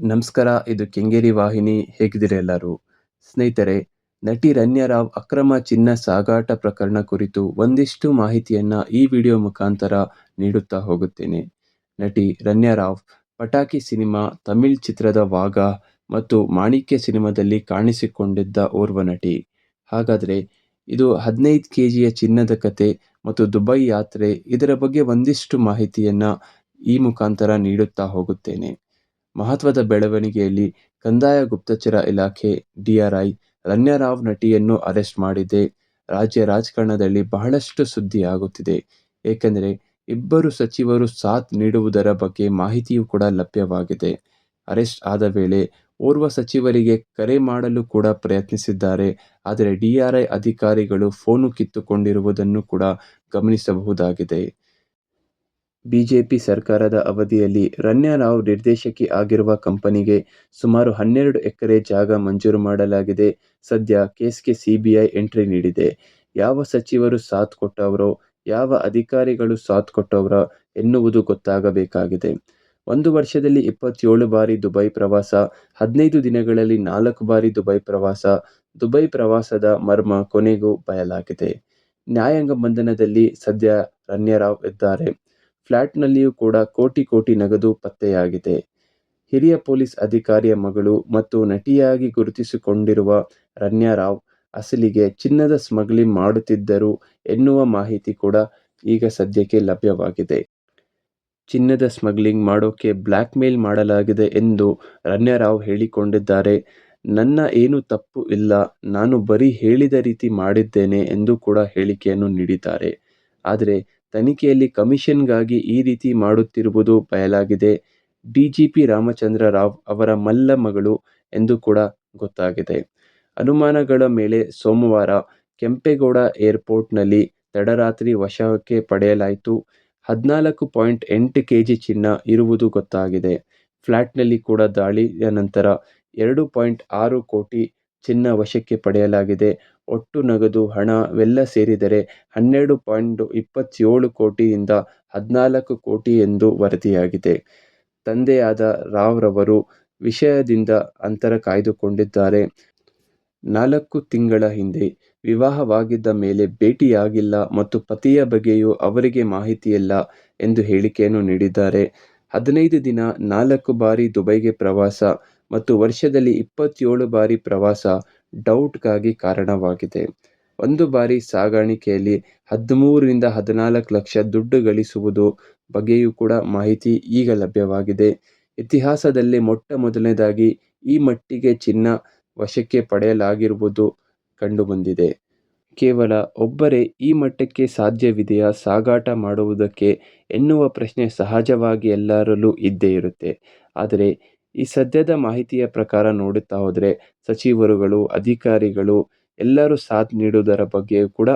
ನಮಸ್ಕಾರ, ಇದು ಕೆಂಗೇರಿ ವಾಹಿನಿ. ಹೇಗಿದ್ದೀರಾ ಎಲ್ಲರೂ? ಸ್ನೇಹಿತರೆ, ನಟಿ ರನ್ಯರಾವ್ ಅಕ್ರಮ ಚಿನ್ನ ಸಾಗಾಟ ಪ್ರಕರಣ ಕುರಿತು ಒಂದಿಷ್ಟು ಮಾಹಿತಿಯನ್ನ ಈ ವಿಡಿಯೋ ಮುಖಾಂತರ ನೀಡುತ್ತಾ ಹೋಗುತ್ತೇನೆ. ನಟಿ ರನ್ಯರಾವ್ ಪಟಾಕಿ ಸಿನಿಮಾ, ತಮಿಳ್ ಚಿತ್ರದ ವಾಗ ಮತ್ತು ಮಾಣಿಕ್ಯ ಸಿನಿಮಾದಲ್ಲಿ ಕಾಣಿಸಿಕೊಂಡಿದ್ದ ಓರ್ವ ನಟಿ. ಹಾಗಾದರೆ, ಇದು ಹದಿನೈದು ಕೆ ಜಿಯ ಚಿನ್ನದ ಕತೆ ಮತ್ತು ದುಬೈ ಯಾತ್ರೆ ಇದರ ಬಗ್ಗೆ ಒಂದಿಷ್ಟು ಮಾಹಿತಿಯನ್ನು ಈ ಮುಖಾಂತರ ನೀಡುತ್ತಾ ಹೋಗುತ್ತೇನೆ. ಮಹತ್ವದ ಬೆಳವಣಿಗೆಯಲ್ಲಿ ಕಂದಾಯ ಗುಪ್ತಚರ ಇಲಾಖೆ ಡಿಆರ್ಐ ರನ್ಯರಾವ್ ನಟಿಯನ್ನು ಅರೆಸ್ಟ್ ಮಾಡಿದೆ. ರಾಜ್ಯ ರಾಜಕಾರಣದಲ್ಲಿ ಬಹಳಷ್ಟು ಸುದ್ದಿ ಆಗುತ್ತಿದೆ ಏಕೆಂದರೆ ಇಬ್ಬರು ಸಚಿವರು ಸಾಥ್ ನೀಡುವುದರ ಬಗ್ಗೆ ಮಾಹಿತಿಯೂ ಕೂಡ ಲಭ್ಯವಾಗಿದೆ. ಅರೆಸ್ಟ್ ಆದ ವೇಳೆ ಓರ್ವ ಸಚಿವರಿಗೆ ಕರೆ ಮಾಡಲು ಕೂಡ ಪ್ರಯತ್ನಿಸಿದ್ದಾರೆ. ಆದರೆ ಡಿಆರ್ಐ ಅಧಿಕಾರಿಗಳು ಫೋನು ಕಿತ್ತುಕೊಂಡಿರುವುದನ್ನು ಕೂಡ ಗಮನಿಸಬಹುದಾಗಿದೆ. ಬಿಜೆಪಿ ಸರ್ಕಾರದ ಅವಧಿಯಲ್ಲಿ ರನ್ಯಾ ರಾವ್ ನಿರ್ದೇಶಕಿ ಆಗಿರುವ ಕಂಪನಿಗೆ ಸುಮಾರು ಹನ್ನೆರಡು ಎಕರೆ ಜಾಗ ಮಂಜೂರು ಮಾಡಲಾಗಿದೆ. ಸದ್ಯ ಕೇಸ್ಗೆ ಸಿಬಿಐ ಎಂಟ್ರಿ ನೀಡಿದೆ. ಯಾವ ಸಚಿವರು ಸಾಥ್ ಕೊಟ್ಟವರೋ, ಯಾವ ಅಧಿಕಾರಿಗಳು ಸಾಥ್ ಕೊಟ್ಟವರೋ ಎನ್ನುವುದು ಗೊತ್ತಾಗಬೇಕಾಗಿದೆ. ಒಂದು ವರ್ಷದಲ್ಲಿ ಇಪ್ಪತ್ತೇಳು ಬಾರಿ ದುಬೈ ಪ್ರವಾಸ, ಹದಿನೈದು ದಿನಗಳಲ್ಲಿ ನಾಲ್ಕು ಬಾರಿ ದುಬೈ ಪ್ರವಾಸ, ದುಬೈ ಪ್ರವಾಸದ ಮರ್ಮ ಕೊನೆಗೂ ಬಯಲಾಗಿದೆ. ನ್ಯಾಯಾಂಗ ಬಂಧನದಲ್ಲಿ ಸದ್ಯ ರಣ್ಯರಾವ್ ರಾವ್ ಇದ್ದಾರೆ. ಫ್ಲ್ಯಾಟ್ನಲ್ಲಿಯೂ ಕೂಡ ಕೋಟಿ ಕೋಟಿ ನಗದು ಪತ್ತೆಯಾಗಿದೆ. ಹಿರಿಯ ಪೊಲೀಸ್ ಅಧಿಕಾರಿಯ ಮಗಳು ಮತ್ತು ನಟಿಯಾಗಿ ಗುರುತಿಸಿಕೊಂಡಿರುವ ರನ್ಯಾ ರಾವ್ ಅಸಲಿಗೆ ಚಿನ್ನದ ಸ್ಮಗ್ಲಿಂಗ್ ಮಾಡುತ್ತಿದ್ದರು ಎನ್ನುವ ಮಾಹಿತಿ ಕೂಡ ಈಗ ಸದ್ಯಕ್ಕೆ ಲಭ್ಯವಾಗಿದೆ. ಚಿನ್ನದ ಸ್ಮಗ್ಲಿಂಗ್ ಮಾಡೋಕೆ ಬ್ಲ್ಯಾಕ್ ಮೇಲ್ ಮಾಡಲಾಗಿದೆ ಎಂದು ರನ್ಯಾ ರಾವ್ ಹೇಳಿಕೊಂಡಿದ್ದಾರೆ. ನನ್ನ ಏನು ತಪ್ಪು ಇಲ್ಲ, ನಾನು ಬರೀ ಹೇಳಿದ ರೀತಿ ಮಾಡಿದ್ದೇನೆ ಎಂದು ಕೂಡ ಹೇಳಿಕೆಯನ್ನು ನೀಡಿದ್ದಾರೆ. ಆದರೆ ತನಿಖೆಯಲ್ಲಿ ಕಮಿಷನ್ಗಾಗಿ ಈ ರೀತಿ ಮಾಡುತ್ತಿರುವುದು ಬಯಲಾಗಿದೆ. ಡಿಜಿಪಿ ರಾಮಚಂದ್ರ ರಾವ್ ಅವರ ಮಲ್ಲ ಮಗಳು ಎಂದು ಕೂಡ ಗೊತ್ತಾಗಿದೆ. ಅನುಮಾನಗಳ ಮೇಲೆ ಸೋಮವಾರ ಕೆಂಪೇಗೌಡ ಏರ್ಪೋರ್ಟ್ನಲ್ಲಿ ತಡರಾತ್ರಿ ವಶಕ್ಕೆ ಪಡೆಯಲಾಯಿತು. ಹದಿನಾಲ್ಕು ಪಾಯಿಂಟ್ ಎಂಟು ಕೆ ಜಿ ಚಿನ್ನ ಇರುವುದು ಗೊತ್ತಾಗಿದೆ. ಫ್ಲ್ಯಾಟ್ನಲ್ಲಿ ಕೂಡ ದಾಳಿಯ ನಂತರ ಎರಡು ಪಾಯಿಂಟ್ ಆರು ಕೋಟಿ ಚಿನ್ನ ವಶಕ್ಕೆ ಪಡೆಯಲಾಗಿದೆ. ಒಟ್ಟು ನಗದು ಹಣವೆಲ್ಲ ಸೇರಿದರೆ ಹನ್ನೆರಡು ಪಾಯಿಂಟ್ ಇಪ್ಪತ್ತೇಳು ಕೋಟಿಯಿಂದ ಹದಿನಾಲ್ಕು ಕೋಟಿ ಎಂದು ವರದಿಯಾಗಿದೆ. ತಂದೆಯಾದ ರಾವ್ರವರು ವಿಷಯದಿಂದ ಅಂತರ ಕಾಯ್ದುಕೊಂಡಿದ್ದಾರೆ. ನಾಲ್ಕು ತಿಂಗಳ ಹಿಂದೆ ವಿವಾಹವಾಗಿದ್ದ ಮೇಲೆ ಭೇಟಿಯಾಗಿಲ್ಲ ಮತ್ತು ಪತಿಯ ಬಗ್ಗೆಯೂ ಅವರಿಗೆ ಮಾಹಿತಿಯಿಲ್ಲ ಎಂದು ಹೇಳಿಕೆಯನ್ನು ನೀಡಿದ್ದಾರೆ. ಹದಿನೈದು ದಿನ ನಾಲ್ಕು ಬಾರಿ ದುಬೈಗೆ ಪ್ರವಾಸ ಮತ್ತು ವರ್ಷದಲ್ಲಿ ಇಪ್ಪತ್ತೇಳು ಬಾರಿ ಪ್ರವಾಸ ಡೌಟ್ಗಾಗಿ ಕಾರಣವಾಗಿದೆ. ಒಂದು ಬಾರಿ ಸಾಗಾಣಿಕೆಯಲ್ಲಿ ಹದಿಮೂರರಿಂದ ಹದಿನಾಲ್ಕು ಲಕ್ಷ ದುಡ್ಡು ಗಳಿಸುವುದು ಬಗ್ಗೆಯೂ ಕೂಡ ಮಾಹಿತಿ ಈಗ ಲಭ್ಯವಾಗಿದೆ. ಇತಿಹಾಸದಲ್ಲಿ ಮೊಟ್ಟ ಮೊದಲನೇದಾಗಿ ಈ ಮಟ್ಟಿಗೆ ಚಿನ್ನ ವಶಕ್ಕೆ ಪಡೆಯಲಾಗಿರುವುದು ಕಂಡುಬಂದಿದೆ. ಕೇವಲ ಒಬ್ಬರೇ ಈ ಮಟ್ಟಕ್ಕೆ ಸಾಧ್ಯವಿದೆಯಾ ಸಾಗಾಟ ಮಾಡುವುದಕ್ಕೆ ಎನ್ನುವ ಪ್ರಶ್ನೆ ಸಹಜವಾಗಿ ಎಲ್ಲರಲ್ಲೂ ಇದ್ದೇ ಇರುತ್ತೆ. ಆದರೆ ಈ ಸದ್ಯದ ಮಾಹಿತಿಯ ಪ್ರಕಾರ ನೋಡುತ್ತಾ ಹೋದರೆ ಸಚಿವರುಗಳು, ಅಧಿಕಾರಿಗಳು ಎಲ್ಲರೂ ಸಾಥ್ ನೀಡುವುದರ ಬಗ್ಗೆಯೂ ಕೂಡ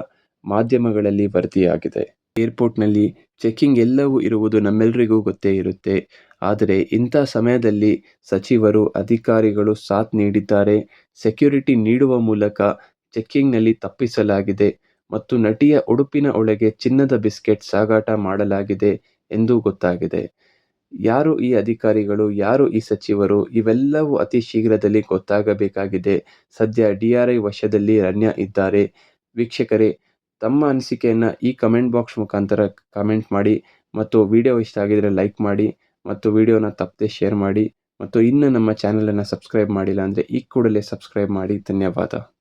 ಮಾಧ್ಯಮಗಳಲ್ಲಿ ವರದಿಯಾಗಿದೆ. ಏರ್ಪೋರ್ಟ್ನಲ್ಲಿ ಚೆಕ್ಕಿಂಗ್ ಎಲ್ಲವೂ ಇರುವುದು ನಮ್ಮೆಲ್ಲರಿಗೂ ಗೊತ್ತೇ ಇರುತ್ತೆ. ಆದರೆ ಇಂಥ ಸಮಯದಲ್ಲಿ ಸಚಿವರು, ಅಧಿಕಾರಿಗಳು ಸಾಥ್ ನೀಡಿದ್ದಾರೆ. ಸೆಕ್ಯೂರಿಟಿ ನೀಡುವ ಮೂಲಕ ಚೆಕ್ಕಿಂಗ್ನಲ್ಲಿ ತಪ್ಪಿಸಲಾಗಿದೆ ಮತ್ತು ನಟಿಯ ಉಡುಪಿನ ಒಳಗೆ ಚಿನ್ನದ ಬಿಸ್ಕೆಟ್ ಸಾಗಾಟ ಮಾಡಲಾಗಿದೆ ಎಂದು ಗೊತ್ತಾಗಿದೆ. ಯಾರು ಈ ಅಧಿಕಾರಿಗಳು, ಯಾರು ಈ ಸಚಿವರು, ಇವೆಲ್ಲವೂ ಅತಿ ಶೀಘ್ರದಲ್ಲಿ ಗೊತ್ತಾಗಬೇಕಾಗಿದೆ. ಸದ್ಯ ಡಿ ಆರ್ ಐ ವಶದಲ್ಲಿ ರಣ್ಯ ಇದ್ದಾರೆ. ವೀಕ್ಷಕರೇ, ತಮ್ಮ ಅನಿಸಿಕೆಯನ್ನು ಈ ಕಮೆಂಟ್ ಬಾಕ್ಸ್ ಮುಖಾಂತರ ಕಮೆಂಟ್ ಮಾಡಿ ಮತ್ತು ವಿಡಿಯೋ ಇಷ್ಟ ಆಗಿದರೆ ಲೈಕ್ ಮಾಡಿ ಮತ್ತು ವಿಡಿಯೋನ ತಪ್ಪದೆ ಶೇರ್ ಮಾಡಿ ಮತ್ತು ಇನ್ನೂ ನಮ್ಮ ಚಾನಲನ್ನು ಸಬ್ಸ್ಕ್ರೈಬ್ ಮಾಡಿಲ್ಲ ಅಂದರೆ ಈ ಕೂಡಲೇ ಸಬ್ಸ್ಕ್ರೈಬ್ ಮಾಡಿ. ಧನ್ಯವಾದ.